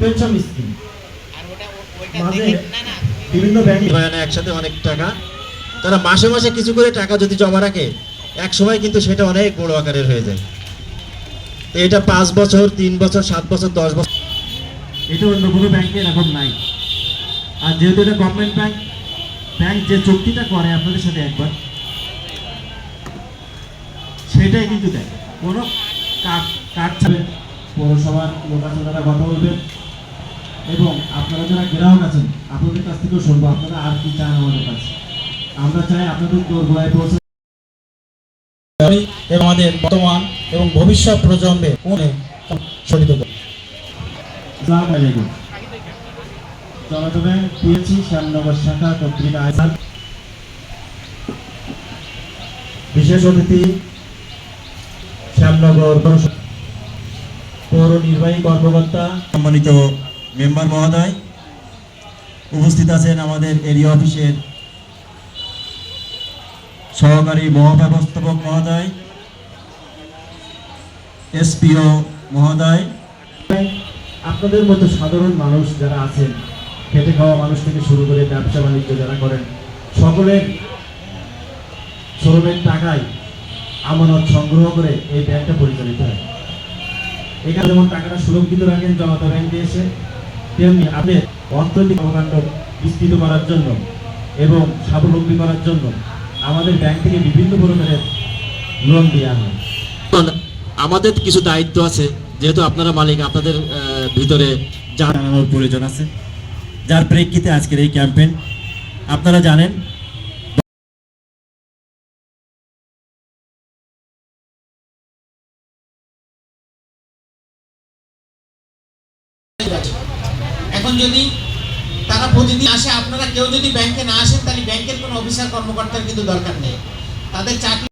Pension scheme. মাঝে বিভিন্ন bank হয় না একসাথে অনেক টাকা। তারা মাসে মাসে কিছু করে টাকা যদি জমা রাখে এক সময় কিন্তু সেটা অনেক বড় আকারের হয়ে যায়। তো এটা পাঁচ বছর তিন বছর সাত বছর দশ বছর এটা অন্য কোনো ব্যাংকে এরকম নাই। আর যেহেতু এটা গভর্নমেন্ট ব্যাংক ব্যাংক যে চুক্তিটা করে আপনাদের সাথে একবার সেটাই কিন্তু দেয়। কোনো কাট কাট ছাড়ে পৌরসভার কথা বলবেন এবং আপনারা যারা গ্রাহক আছেন আপনাদের কাছ থেকেও শুনব আপনারা আর কি চান আমাদের কাছে। আমরা চাই আপনাদের দোরগোড়ায় পৌঁছে এবং আমাদের বর্তমান এবং ভবিষ্যৎ প্রজন্মে অনেক শোধিত করে আসসালামু আলাইকুম। জনতা ব্যাংক শ্যামনগর শাখা কর্তৃক আয়োজন বিশেষ অতিথি শ্যামনগর পৌর নির্বাহী কর্মকর্তা সম্মানিত মেম্বার মহোদয়, উপস্থিত আছেন আমাদের এরিয়া অফিসের সহকারী মহাব্যবস্থাপক মহোদয়, এসপিও মহোদয়। আপনাদের মতো সাধারণ মানুষ যারা আছেন, খেটে খাওয়া মানুষ থেকে শুরু করে ব্যবসা বাণিজ্য যারা করেন, সকলের শ্রমের টাকায় আমানত সংগ্রহ করে এই ব্যাংকটা পরিচালিত হয়। এখানে যেমন টাকাটা সুরক্ষিত রাখেন জনতা ব্যাংকে এসে তেমনি আপনি অর্থনৈতিক কর্মকাণ্ড বিস্তৃত করার জন্য এবং স্বাবলম্বী করার জন্য আমাদের ব্যাংক থেকে বিভিন্ন প্রকারের লোন দেওয়া হয়। আমাদের কিছু দায়িত্ব আছে যেহেতু আপনারা মালিক আপনাদের ভিতরে জানানোর প্রয়োজন আছে। যার প্রেক্ষিতে আজকের এই ক্যাম্পেইন আপনারা জানেন এখন যদি তারা প্রতিদিন আসে, আপনারা কেউ যদি ব্যাংকে না আসেন, তাহলে ব্যাংকের কোনো অফিসার কর্মকর্তার কিন্তু দরকার নেই। তাদের চাকরি